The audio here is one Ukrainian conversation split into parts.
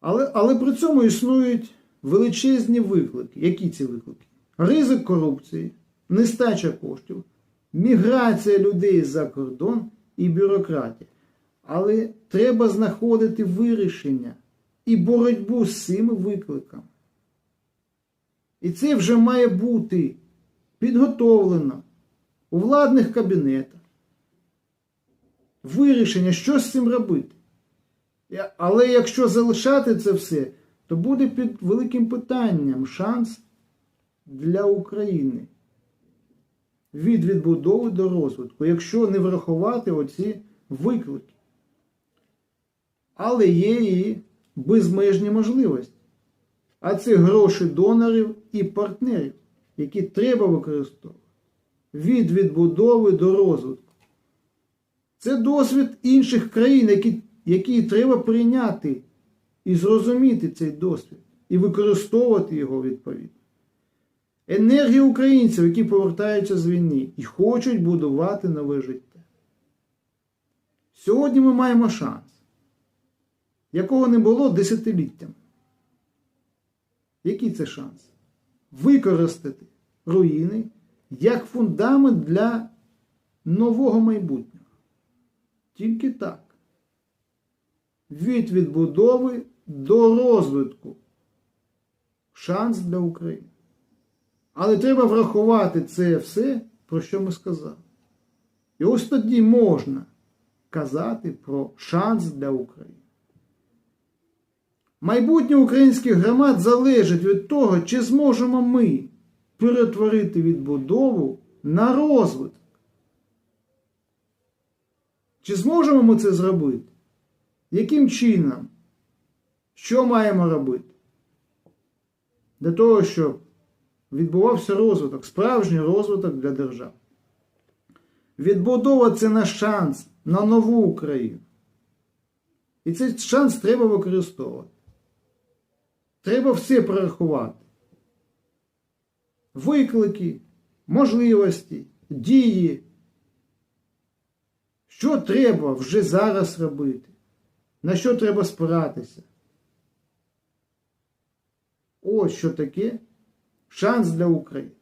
Але, але при цьому існують величезні виклики. Які ці виклики? Ризик корупції, нестача коштів, міграція людей за кордон і бюрократія. Але треба знаходити вирішення і боротьбу з цими викликами. І це вже має бути підготовлено у владних кабінетах. Вирішення, що з цим робити. Але якщо залишати це все, то буде під великим питанням шанс для України від відбудови до розвитку, якщо не врахувати оці виклики. Але є і безмежні можливості. А це гроші донорів і партнерів, які треба використовувати від відбудови до розвитку. Це досвід інших країн, які, які треба прийняти і зрозуміти цей досвід, і використовувати його відповідно. Енергія українців, які повертаються з війни і хочуть будувати нове життя. Сьогодні ми маємо шанс, якого не було десятиліттями. Який це шанс? Використати руїни як фундамент для нового майбутнього. Тільки так. Від відбудови до розвитку. Шанс для України. Але треба врахувати це все, про що ми сказали. І ось тоді можна казати про шанс для України. Майбутнє українських громад залежить від того, чи зможемо ми перетворити відбудову на розвиток. Чи зможемо ми це зробити? Яким чином? Що маємо робити? Для того, щоб відбувався розвиток, справжній розвиток для держави. Відбудова наш шанс на нову Україну. І цей шанс треба використовувати. Треба все прорахувати. Виклики, можливості, дії. Що треба вже зараз робити? На що треба спиратися? Ось що таке шанс для України.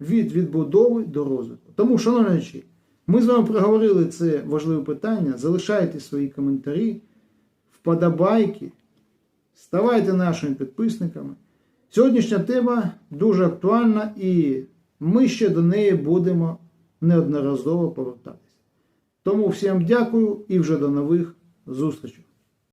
Від відбудови до розвитку. Тому, шановні ми з вами проговорили це важливе питання. Залишайте свої коментарі, вподобайки, ставайте нашими підписниками. Сьогоднішня тема дуже актуальна і ми ще до неї будемо неодноразово повертатися. Тому всім дякую і вже до нових зустрічей.